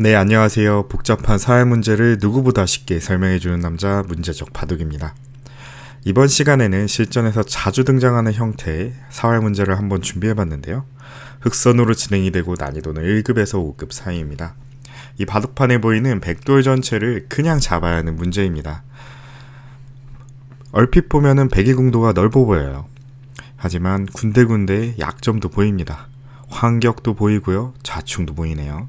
네, 안녕하세요. 복잡한 사회 문제를 누구보다 쉽게 설명해주는 남자 문제적 바둑입니다. 이번 시간에는 실전에서 자주 등장하는 형태의 사회 문제를 한번 준비해봤는데요. 흑선으로 진행이 되고 난이도는 1급에서 5급 사이입니다. 이 바둑판에 보이는 백돌 전체를 그냥 잡아야 하는 문제입니다. 얼핏 보면은 백의 궁도가 넓어 보여요. 하지만 군데군데 약점도 보입니다. 환격도 보이고요. 좌충도 보이네요.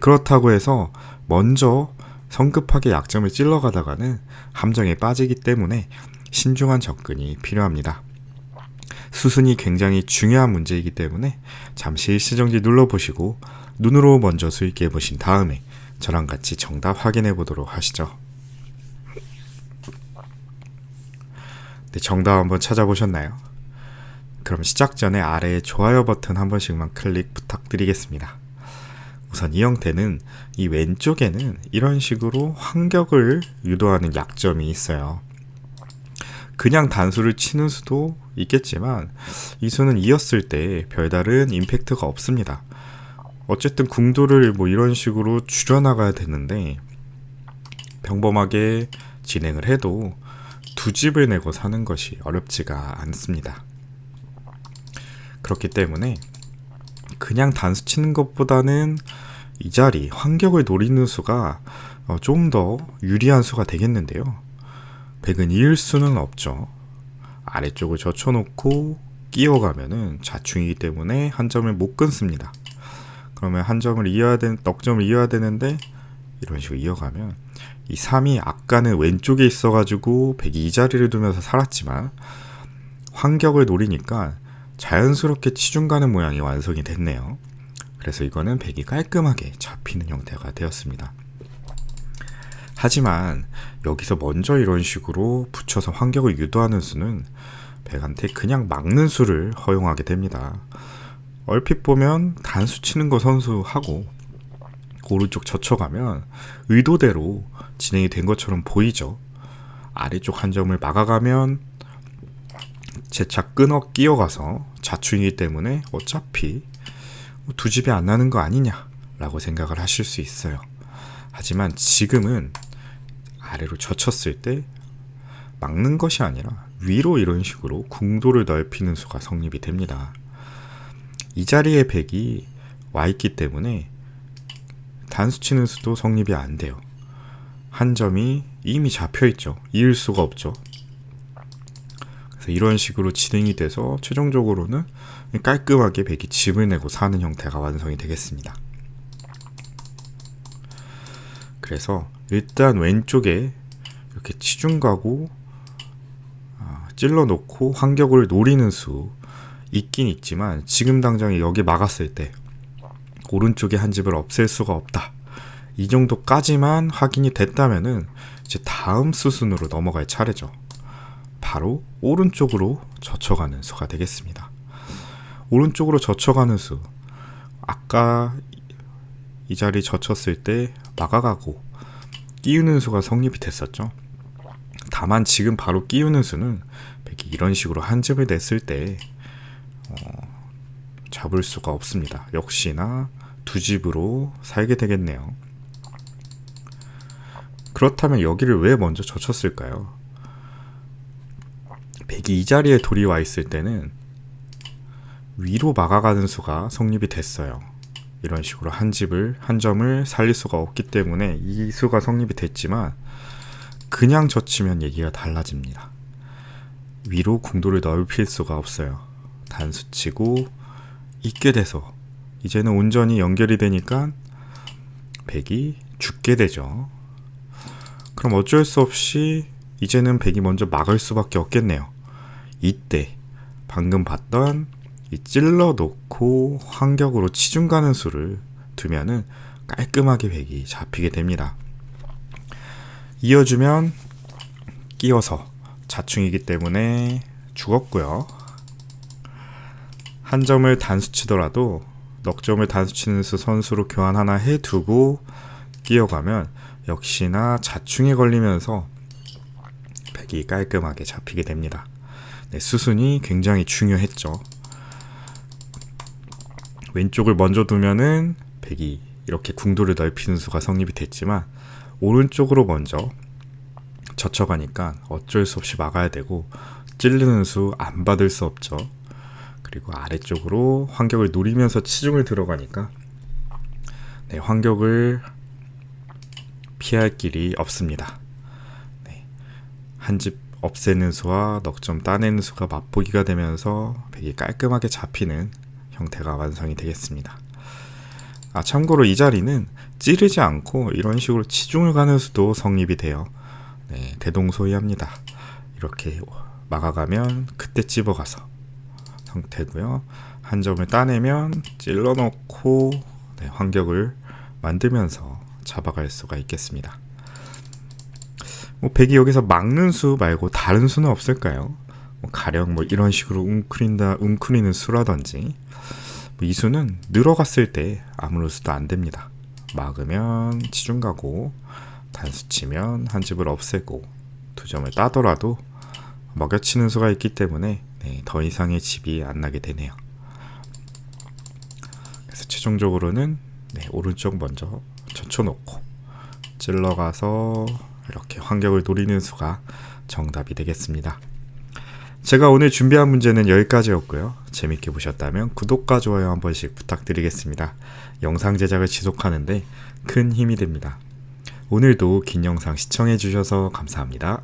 그렇다고 해서 먼저 성급하게 약점을 찔러가다가는 함정에 빠지기 때문에 신중한 접근이 필요합니다. 수순이 굉장히 중요한 문제이기 때문에 잠시 시정지 눌러보시고 눈으로 먼저 수익해 보신 다음에 저랑 같이 정답 확인해 보도록 하시죠. 네, 정답 한번 찾아보셨나요? 그럼 시작 전에 아래에 좋아요 버튼 한 번씩만 클릭 부탁드리겠습니다. 우선 이 형태는 이 왼쪽에는 이런 식으로 환격을 유도하는 약점이 있어요. 그냥 단수를 치는 수도 있겠지만 이 수는 이었을 때 별다른 임팩트가 없습니다. 어쨌든 궁도를 뭐 이런 식으로 줄여나가야 되는데 평범하게 진행을 해도 두 집을 내고 사는 것이 어렵지가 않습니다. 그렇기 때문에 그냥 단수 치는 것보다는 이 자리 환경을 노리는 수가 어, 좀더 유리한 수가 되겠는데요. 백은 이을 수는 없죠. 아래쪽을 젖혀놓고 끼워가면은 자충이기 때문에 한 점을 못 끊습니다. 그러면 한 점을 이어야 되는 넉점을 이어야 되는데 이런 식으로 이어가면 이 3이 아까는 왼쪽에 있어가지고 백이 이 자리를 두면서 살았지만 환격을 노리니까 자연스럽게 치중 가는 모양이 완성이 됐네요. 그래서 이거는 백이 깔끔하게 잡히는 형태가 되었습니다. 하지만 여기서 먼저 이런 식으로 붙여서 환경을 유도하는 수는 백한테 그냥 막는 수를 허용하게 됩니다. 얼핏 보면 단수 치는 거 선수하고 오른쪽 젖혀가면 의도대로 진행이 된 것처럼 보이죠. 아래쪽 한 점을 막아가면 재차 끊어 끼어가서 자충이기 때문에 어차피 두 집이 안 나는 거 아니냐라고 생각을 하실 수 있어요. 하지만 지금은 아래로 젖혔을 때 막는 것이 아니라 위로 이런 식으로 궁도를 넓히는 수가 성립이 됩니다. 이 자리에 백이 와 있기 때문에 단수 치는 수도 성립이 안 돼요. 한 점이 이미 잡혀 있죠. 이을 수가 없죠. 이런 식으로 진행이 돼서 최종적으로는 깔끔하게 백이 집을 내고 사는 형태가 완성이 되겠습니다. 그래서 일단 왼쪽에 이렇게 치중 가고 아, 찔러 놓고 환격을 노리는 수 있긴 있지만 지금 당장 여기 막았을 때 오른쪽에 한 집을 없앨 수가 없다. 이 정도까지만 확인이 됐다면은 이제 다음 수순으로 넘어갈 차례죠. 바로 오른쪽으로 젖혀가는 수가 되겠습니다. 오른쪽으로 젖혀가는 수. 아까 이 자리 젖혔을 때 막아가고 끼우는 수가 성립이 됐었죠. 다만 지금 바로 끼우는 수는 이런 식으로 한 집을 냈을 때 어, 잡을 수가 없습니다. 역시나 두 집으로 살게 되겠네요. 그렇다면 여기를 왜 먼저 젖혔을까요? 백이 이 자리에 돌이 와 있을 때는 위로 막아가는 수가 성립이 됐어요. 이런 식으로 한 집을 한 점을 살릴 수가 없기 때문에 이 수가 성립이 됐지만 그냥 젖히면 얘기가 달라집니다. 위로 궁도를 넓힐 수가 없어요. 단수치고 있게 돼서 이제는 온전히 연결이 되니까 백이 죽게 되죠. 그럼 어쩔 수 없이 이제는 백이 먼저 막을 수밖에 없겠네요. 이때 방금 봤던 이 찔러 놓고 환격으로 치중 가는 수를 두면은 깔끔하게 백이 잡히게 됩니다. 이어주면 끼어서 자충이기 때문에 죽었고요. 한 점을 단수 치더라도 넉 점을 단수 치는 수 선수로 교환 하나 해두고 끼어가면 역시나 자충에 걸리면서 백이 깔끔하게 잡히게 됩니다. 네, 수순이 굉장히 중요했죠. 왼쪽을 먼저 두면은 백이 이렇게 궁도를 넓히는 수가 성립이 됐지만 오른쪽으로 먼저 젖혀가니까 어쩔 수 없이 막아야 되고 찌르는 수 안 받을 수 없죠. 그리고 아래쪽으로 환격을 노리면서 치중을 들어가니까 네, 환격을 피할 길이 없습니다. 네, 한집 없애는 수와 넉점 따내는 수가 맛보기가 되면서 백이 깔끔하게 잡히는 형태가 완성이 되겠습니다. 아 참고로 이 자리는 찌르지 않고 이런 식으로 치중을 가는 수도 성립이 돼요. 네, 대동소이합니다. 이렇게 막아가면 그때 집어가서 형태고요. 한 점을 따내면 찔러 넣고 네, 환격을 만들면서 잡아갈 수가 있겠습니다. 뭐 백이 여기서 막는 수 말고 다른 수는 없을까요? 뭐 가령 뭐 이런 식으로 웅크린다 웅크리는 수라든지 뭐 이 수는 늘어갔을 때 아무런 수도 안 됩니다. 막으면 치중 가고 단수 치면 한 집을 없애고 두 점을 따더라도 먹여치는 수가 있기 때문에 네, 더 이상의 집이 안 나게 되네요. 그래서 최종적으로는 네, 오른쪽 먼저 젖혀놓고 찔러가서 이렇게 환경을 노리는 수가 정답이 되겠습니다. 제가 오늘 준비한 문제는 여기까지였고요. 재밌게 보셨다면 구독과 좋아요 한 번씩 부탁드리겠습니다. 영상 제작을 지속하는데 큰 힘이 됩니다. 오늘도 긴 영상 시청해 주셔서 감사합니다.